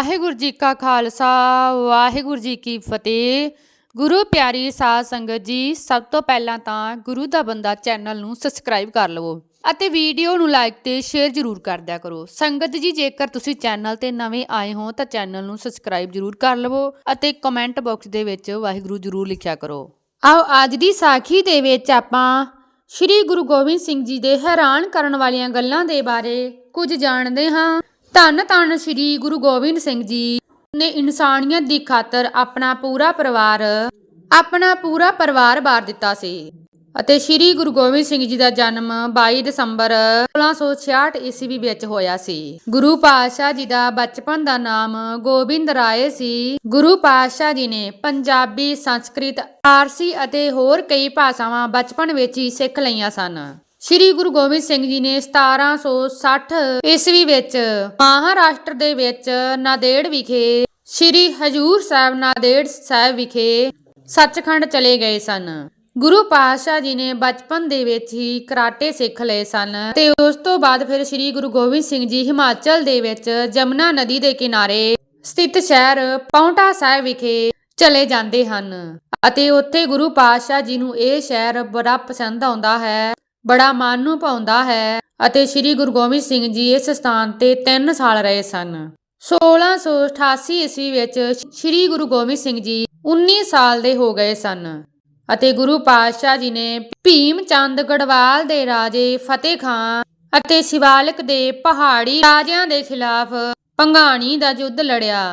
ਵਾਹਿਗੁਰੂ ਜੀ ਕਾ ਖਾਲਸਾ, ਵਾਹਿਗੁਰੂ ਜੀ ਕੀ ਫਤਿਹ। ਗੁਰੂ ਪਿਆਰੀ ਸਾਧ ਸੰਗਤ ਜੀ, ਸਭ ਤੋਂ ਪਹਿਲਾਂ ਤਾਂ ਗੁਰੂ ਦਾ ਬੰਦਾ ਚੈਨਲ ਨੂੰ ਸਬਸਕ੍ਰਾਈਬ ਕਰ ਲਵੋ ਅਤੇ ਵੀਡੀਓ ਨੂੰ ਲਾਈਕ ਤੇ ਸ਼ੇਅਰ ਜ਼ਰੂਰ ਕਰ ਦਿਆ ਕਰੋ। ਸੰਗਤ ਜੀ, ਜੇਕਰ ਤੁਸੀਂ ਚੈਨਲ ਤੇ ਨਵੇਂ ਆਏ ਹੋ ਤਾਂ ਚੈਨਲ ਨੂੰ ਸਬਸਕ੍ਰਾਈਬ ਜ਼ਰੂਰ ਕਰ ਲਵੋ ਅਤੇ ਕਮੈਂਟ ਬਾਕਸ ਦੇ ਵਿੱਚ ਵਾਹਿਗੁਰੂ ਜ਼ਰੂਰ ਲਿਖਿਆ ਕਰੋ। ਆਓ, ਅੱਜ ਦੀ ਸਾਖੀ ਦੇ ਵਿੱਚ ਆਪਾਂ ਸ਼੍ਰੀ ਗੁਰੂ ਗੋਬਿੰਦ ਸਿੰਘ ਜੀ ਦੇ ਹੈਰਾਨ ਕਰਨ ਵਾਲੀਆਂ ਗੱਲਾਂ ਦੇ ਬਾਰੇ ਕੁਝ ਜਾਣਦੇ ਹਾਂ। ਧੰਨ ਧੰਨ ਸ਼੍ਰੀ ਗੁਰੂ ਗੋਬਿੰਦ ਸਿੰਘ ਜੀ ਨੇ ਇਨਸਾਨੀਅਤ ਦੀ ਖਾਤਰ ਆਪਣਾ ਪੂਰਾ ਪਰਿਵਾਰ, ਆਪਣਾ ਪੂਰਾ ਪਰਿਵਾਰ ਵਾਰ ਦਿੱਤਾ ਸੀ ਅਤੇ ਸ਼੍ਰੀ ਗੁਰੂ ਗੋਬਿੰਦ ਸਿੰਘ ਜੀ ਦਾ ਜਨਮ 22 ਦਸੰਬਰ 1666 ਈਸਵੀ ਵਿੱਚ ਹੋਇਆ ਸੀ। ਗੁਰੂ ਪਾਤਸ਼ਾਹ ਜੀ ਦਾ ਬਚਪਨ ਦਾ ਨਾਮ ਗੋਬਿੰਦ ਰਾਏ ਸੀ। ਗੁਰੂ ਪਾਤਸ਼ਾਹ ਜੀ ਨੇ ਪੰਜਾਬੀ, ਸੰਸਕ੍ਰਿਤ, ਫਾਰਸੀ ਅਤੇ ਹੋਰ ਕਈ ਭਾਸ਼ਾਵਾਂ ਬਚਪਨ ਵਿੱਚ ਹੀ ਸਿੱਖ ਲਈਆਂ ਸਨ। ਸ਼੍ਰੀ ਗੁਰੂ ਗੋਬਿੰਦ ਸਿੰਘ ਜੀ ਨੇ 1760 ਈਸਵੀ ਵਿੱਚ ਮਹਾਰਾਸ਼ਟਰ ਦੇ ਵਿੱਚ ਨਾਦੇੜ ਵਿਖੇ ਸ਼੍ਰੀ ਹਜੂਰ ਸਾਹਿਬ ਨਾਦੇੜ ਸਾਹਿਬ ਵਿਖੇ ਸੱਚਖੰਡ ਚਲੇ ਗਏ ਸਨ। ਗੁਰੂ ਪਾਤਸ਼ਾਹ ਜੀ ਨੇ ਬਚਪਨ ਦੇ ਵਿੱਚ ਹੀ ਕਰਾਟੇ ਸਿੱਖ ਲਏ ਸਨ ਤੇ ਉਸ ਤੋਂ ਬਾਅਦ ਫਿਰ ਸ਼੍ਰੀ ਗੁਰੂ ਗੋਬਿੰਦ ਸਿੰਘ ਜੀ ਹਿਮਾਚਲ ਦੇ ਵਿੱਚ ਜਮਨਾ ਨਦੀ ਦੇ ਕਿਨਾਰੇ ਸਥਿਤ ਸ਼ਹਿਰ ਪੌਂਟਾ ਸਾਹਿਬ ਵਿਖੇ ਚਲੇ ਜਾਂਦੇ ਹਨ ਅਤੇ ਉੱਥੇ ਗੁਰੂ ਪਾਤਸ਼ਾਹ ਜੀ ਨੂੰ ਇਹ ਸ਼ਹਿਰ ਬੜਾ ਪਸੰਦ ਆਉਂਦਾ ਹੈ। ਬੜਾ ਮਨ ਨੂੰ ਪਾਉਂਦਾ ਹੈ ਅਤੇ ਸ੍ਰੀ ਗੁਰੂ ਗੋਬਿੰਦ ਸਿੰਘ ਜੀ ਇਸ ਸਥਾਨ ਤੇ 3 ਸਾਲ ਰਹੇ ਸਨ। 1688 ਈਸਵੀ ਵਿੱਚ ਸ੍ਰੀ ਗੁਰੂ ਗੋਬਿੰਦ ਸਿੰਘ ਜੀ 19 ਸਾਲ ਦੇ ਹੋ ਗਏ ਸਨ ਅਤੇ ਗੁਰੂ ਪਾਤਸ਼ਾਹ ਜੀ ਨੇ ਭੀਮ ਚੰਦ ਗੜਵਾਲ ਦੇ ਰਾਜੇ ਫਤਿਹ ਖਾਨ ਅਤੇ ਸ਼ਿਵਾਲਿਕ ਦੇ ਪਹਾੜੀ ਰਾਜਿਆਂ ਦੇ ਖਿਲਾਫ ਪੰਗਾਣੀ ਦਾ ਯੁੱਧ ਲੜਿਆ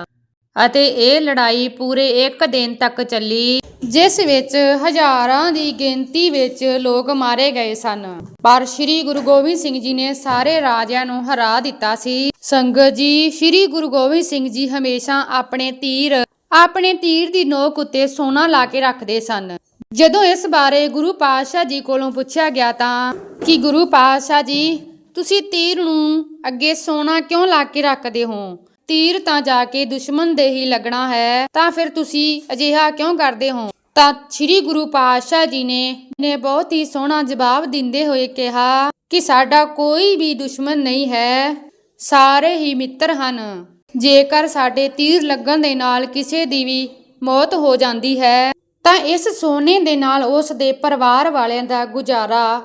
ਅਤੇ ਇਹ ਲੜਾਈ ਪੂਰੇ 1 ਦਿਨ ਤੱਕ ਚੱਲੀ। ਜਿਸ ਵਿੱਚ ਹਜ਼ਾਰਾਂ ਦੀ ਗਿਣਤੀ ਵਿੱਚ ਲੋਕ ਮਾਰੇ ਗਏ ਸਨ। ਪਰ ਸ੍ਰੀ ਗੁਰੂ ਗੋਬਿੰਦ ਸਿੰਘ ਜੀ ਨੇ ਸਾਰੇ ਰਾਜਿਆਂ ਨੂੰ ਹਰਾ ਦਿੱਤਾ ਸੀ। ਸੰਗਤ ਜੀ, ਸ੍ਰੀ ਗੁਰੂ ਗੋਬਿੰਦ ਸਿੰਘ ਜੀ ਹਮੇਸ਼ਾ ਆਪਣੇ ਤੀਰ ਆਪਣੇ ਤੀਰ ਦੀ ਨੋਕ ਉੱਤੇ ਸੋਨਾ ਲਾ ਕੇ ਰੱਖਦੇ ਸਨ। ਜਦੋਂ ਇਸ ਬਾਰੇ ਗੁਰੂ ਪਾਤਸ਼ਾਹ ਜੀ ਕੋਲੋਂ ਪੁੱਛਿਆ ਗਿਆ ਤਾਂ, ਕਿ ਗੁਰੂ ਪਾਤਸ਼ਾਹ ਜੀ, ਤੁਸੀਂ ਤੀਰ ਨੂੰ ਅੱਗੇ ਸੋਨਾ ਕਿਉਂ ਲਾ ਕੇ ਰੱਖਦੇ ਹੋ? ਤੀਰ ਤਾਂ ਜਾ ਕੇ ਦੁਸ਼ਮਣ ਦੇ ਹੀ ਲੱਗਣਾ ਹੈ, ਤਾਂ ਫਿਰ ਤੁਸੀਂ ਅਜਿਹਾ ਕਿਉਂ ਕਰਦੇ ਹੋ? ਤਾਂ ਸ੍ਰੀ ਗੁਰੂ ਪਾਤਸ਼ਾਹ ਜੀ ਨੇ ਨੇ ਬਹੁਤ ਹੀ ਸੋਹਣਾ ਜਵਾਬ ਦਿੰਦੇ ਹੋਏ ਕਿਹਾ ਕਿ ਸਾਡਾ ਕੋਈ ਵੀ ਦੁਸ਼ਮਣ ਨਹੀਂ ਹੈ, ਸਾਰੇ ਹੀ ਮਿੱਤਰ ਹਨ। ਜੇਕਰ ਸਾਡੇ ਤੀਰ ਲੱਗਣ ਦੇ ਨਾਲ ਕਿਸੇ ਦੀ ਵੀ ਮੌਤ ਹੋ ਜਾਂਦੀ ਹੈ, ਤਾਂ ਇਸ ਸੋਨੇ ਦੇ ਨਾਲ ਉਸ ਦੇ ਪਰਿਵਾਰ ਵਾਲਿਆਂ ਦਾ ਗੁਜ਼ਾਰਾ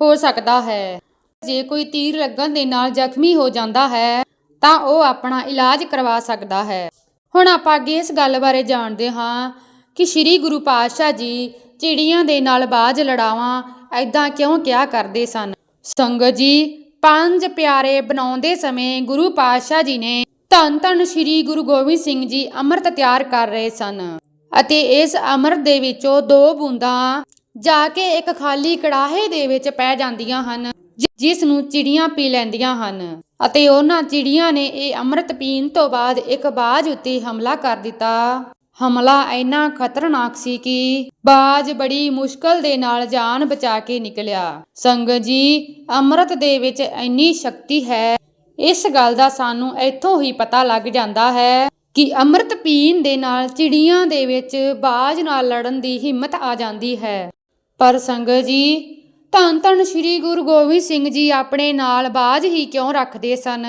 ਹੋ ਸਕਦਾ ਹੈ। ਜੇ ਕੋਈ ਤੀਰ ਲੱਗਣ ਦੇ ਨਾਲ ਜ਼ਖਮੀ ਹੋ ਜਾਂਦਾ ਹੈ, ਤਾਂ ਉਹ ਆਪਣਾ ਇਲਾਜ ਕਰਵਾ ਸਕਦਾ ਹੈ। ਹੁਣ ਆਪਾਂ ਅੱਗੇ ਇਸ ਗੱਲ ਬਾਰੇ ਜਾਣਦੇ ਹਾਂ ਕਿ ਸ੍ਰੀ ਗੁਰੂ ਪਾਤਸ਼ਾਹ ਜੀ ਚਿੜੀਆਂ ਦੇ ਨਾਲ ਬਾਜ ਲੜਾਵਾਂ ਐਦਾਂ ਕਿਉਂ ਕਿਹਾ ਕਰਦੇ ਸਨ? ਸੰਗਤ ਜੀ, ਪੰਜ ਪਿਆਰੇ ਬਣਾਉਂਦੇ ਸਮੇਂ ਗੁਰੂ ਪਾਤਸ਼ਾਹ ਜੀ ਨੇ ਧੰਨ ਧੰਨ ਸ੍ਰੀ ਗੁਰੂ ਗੋਬਿੰਦ ਸਿੰਘ ਜੀ ਅੰਮ੍ਰਿਤ ਤਿਆਰ ਕਰ ਰਹੇ ਸਨ ਅਤੇ ਇਸ ਅੰਮ੍ਰਿਤ ਦੇ ਵਿੱਚੋਂ ਦੋ ਬੂੰਦਾਂ ਜਾ ਕੇ ਇੱਕ ਖਾਲੀ ਕੜਾਹੇ ਦੇ ਵਿੱਚ ਪੈ ਜਾਂਦੀਆਂ ਹਨ, ਜਿਸ ਨੂੰ ਚਿੜੀਆਂ ਪੀ ਲੈਂਦੀਆਂ ਹਨ ਅਤੇ ਉਹਨਾਂ ਚਿੜੀਆਂ ਨੇ ਇਹ ਅੰਮ੍ਰਿਤ ਪੀਣ ਤੋਂ ਬਾਅਦ ਇੱਕ ਬਾਜ ਉੱਤੇ ਹਮਲਾ ਕਰ ਦਿੱਤਾ। ਹਮਲਾ ਇੰਨਾ ਖਤਰਨਾਕ ਸੀ ਕਿ ਬਾਜ ਬੜੀ ਮੁਸ਼ਕਲ ਦੇ ਨਾਲ ਜਾਨ ਬਚਾ ਕੇ ਨਿਕਲਿਆ। ਸੰਗਤ ਜੀ, ਅੰਮ੍ਰਿਤ ਦੇ ਵਿੱਚ ਇੰਨੀ ਸ਼ਕਤੀ ਹੈ, ਇਸ ਗੱਲ ਦਾ ਸਾਨੂੰ ਇੱਥੋਂ ਹੀ ਪਤਾ ਲੱਗ ਜਾਂਦਾ ਹੈ ਕਿ ਅੰਮ੍ਰਿਤ ਪੀਣ ਦੇ ਨਾਲ ਚਿੜੀਆਂ ਦੇ ਵਿੱਚ ਬਾਜ ਨਾਲ ਲੜਨ ਦੀ ਹਿੰਮਤ ਆ ਜਾਂਦੀ ਹੈ। ਪਰ ਸੰਗਤ ਜੀ ਧੰਨ ਧੰਨ ਸ੍ਰੀ ਗੁਰੂ ਗੋਬਿੰਦ ਸਿੰਘ ਜੀ ਆਪਣੇ ਨਾਲ ਬਾਜ ਹੀ ਕਿਉਂ ਰੱਖਦੇ ਸਨ?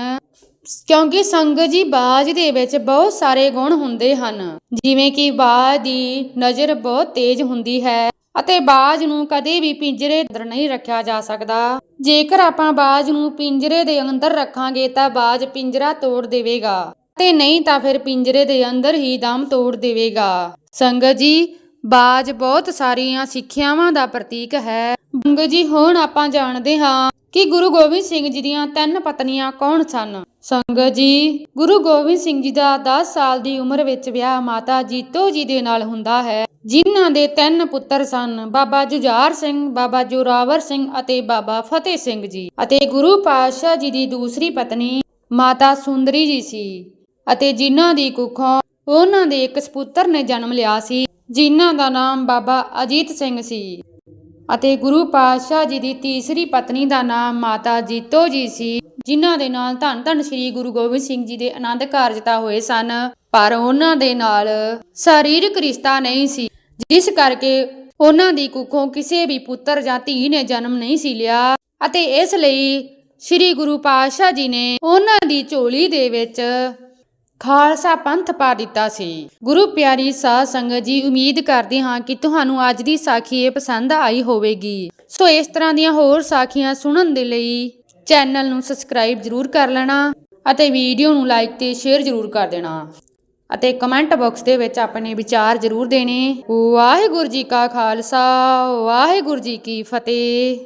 ਕਿਉਂਕਿ ਸੰਗਤ ਜੀ ਬਾਜ ਦੇ ਵਿੱਚ ਬਹੁਤ ਸਾਰੇ ਗੁਣ ਹੁੰਦੇ ਹਨ। ਜਿਵੇਂ ਕਿ ਬਾਜ ਦੀ ਨਜ਼ਰ ਬਹੁਤ ਤੇਜ਼ ਹੁੰਦੀ ਹੈ ਅਤੇ ਬਾਜ ਨੂੰ ਕਦੇ ਵੀ ਪਿੰਜਰੇ ਅੰਦਰ ਨਹੀਂ ਰੱਖਿਆ ਜਾ ਸਕਦਾ। ਜੇਕਰ ਆਪਾਂ ਬਾਜ ਨੂੰ ਪਿੰਜਰੇ ਦੇ ਅੰਦਰ ਰੱਖਾਂਗੇ ਤਾਂ ਬਾਜ ਪਿੰਜਰਾ ਤੋੜ ਦੇਵੇਗਾ ਤੇ ਨਹੀਂ ਤਾਂ ਫਿਰ ਪਿੰਜਰੇ ਦੇ ਅੰਦਰ ਹੀ ਦਮ ਤੋੜ ਦੇਵੇਗਾ। ਸੰਗਤ ਜੀ, ਬਾਜ ਬਹੁਤ ਸਾਰੀਆਂ ਸਿੱਖਿਆਵਾਂ ਦਾ ਪ੍ਰਤੀਕ ਹੈ। ਸੰਗਤ ਜੀ, ਹੁਣ ਆਪਾਂ ਜਾਣਦੇ ਹਾਂ ਕਿ ਗੁਰੂ ਗੋਬਿੰਦ ਸਿੰਘ ਜੀ ਦੀਆਂ ਤਿੰਨ ਪਤਨੀਆਂ ਕੌਣ ਸਨ? ਸੰਗਤ ਜੀ, ਗੁਰੂ ਗੋਬਿੰਦ ਸਿੰਘ ਜੀ ਦਾ 10 ਸਾਲ ਦੀ ਉਮਰ ਵਿੱਚ ਵਿਆਹ ਮਾਤਾ ਜੀਤੋ ਜੀ ਦੇ ਨਾਲ ਹੁੰਦਾ ਹੈ। ਜਿਨ੍ਹਾਂ ਦੇ ਤਿੰਨ ਪੁੱਤਰ ਸਨ, ਬਾਬਾ ਜੁਝਾਰ ਸਿੰਘ, ਬਾਬਾ ਜੋਰਾਵਰ ਸਿੰਘ ਅਤੇ ਬਾਬਾ ਫਤਿਹ ਸਿੰਘ ਜੀ ਅਤੇ ਗੁਰੂ ਪਾਤਸ਼ਾਹ ਜੀ ਦੀ ਦੂਸਰੀ ਪਤਨੀ ਮਾਤਾ ਸੁੰਦਰੀ ਜੀ ਸੀ ਅਤੇ ਜਿਨ੍ਹਾਂ ਦੀ ਕੁੱਖੋਂ ਉਹਨਾਂ ਦੇ ਇੱਕ ਸਪੁੱਤਰ ਨੇ ਜਨਮ ਲਿਆ ਸੀ, ਜਿਨ੍ਹਾਂ ਦਾ ਨਾਮ ਬਾਬਾ ਅਜੀਤ ਸਿੰਘ ਸੀ। ਅਤੇ ਗੁਰੂ ਪਾਤਸ਼ਾਹ ਜੀ ਦੀ ਤੀਸਰੀ ਪਤਨੀ ਦਾ ਨਾਮ ਮਾਤਾ ਜੀਤੋ ਜੀ ਸੀ, ਜਿਨ੍ਹਾਂ ਦੇ ਨਾਲ ਧੰਨ ਧੰਨ ਸ੍ਰੀ ਗੁਰੂ ਗੋਬਿੰਦ ਸਿੰਘ ਜੀ ਦੇ ਆਨੰਦ ਕਾਰਜਤਾ ਹੋਏ ਸਨ। ਪਰ ਉਹਨਾਂ ਦੇ ਨਾਲ ਸਰੀਰਕ ਰਿਸ਼ਤਾ ਨਹੀਂ ਸੀ, ਜਿਸ ਕਰਕੇ ਉਹਨਾਂ ਦੀ ਕੁੱਖੋਂ ਕਿਸੇ ਵੀ ਪੁੱਤਰ ਜਾਂ ਧੀ ਨੇ ਜਨਮ ਨਹੀਂ ਸੀ ਲਿਆ ਅਤੇ ਇਸ ਲਈ ਸ੍ਰੀ ਗੁਰੂ ਪਾਤਸ਼ਾਹ ਜੀ ਨੇ ਉਹਨਾਂ ਦੀ ਝੋਲੀ ਦੇ ਵਿੱਚ ਖਾਲਸਾ ਪੰਥ ਪਾ ਦਿੱਤਾ ਸੀ। ਗੁਰੂ ਪਿਆਰੀ ਸਾਧ ਸੰਗਤ ਜੀ, ਉਮੀਦ ਕਰਦੇ ਹਾਂ ਕਿ ਤੁਹਾਨੂੰ ਅੱਜ ਦੀ ਸਾਖੀ ਇਹ ਪਸੰਦ ਆਈ ਹੋਵੇਗੀ। ਸੋ ਇਸ ਤਰ੍ਹਾਂ ਦੀਆਂ ਹੋਰ ਸਾਖੀਆਂ ਸੁਣਨ ਦੇ ਲਈ ਚੈਨਲ ਨੂੰ ਸਬਸਕ੍ਰਾਈਬ ਜ਼ਰੂਰ ਕਰ ਲੈਣਾ ਅਤੇ ਵੀਡੀਓ ਨੂੰ ਲਾਈਕ ਤੇ ਸ਼ੇਅਰ ਜ਼ਰੂਰ ਕਰ ਦੇਣਾ ਅਤੇ ਕਮੈਂਟ ਬਾਕਸ ਦੇ ਵਿੱਚ ਆਪਣੇ ਵਿਚਾਰ ਜ਼ਰੂਰ ਦੇਣੇ। ਵਾਹਿਗੁਰੂ ਜੀ ਕਾ ਖਾਲਸਾ, ਵਾਹਿਗੁਰੂ ਜੀ ਕੀ ਫਤਿਹ।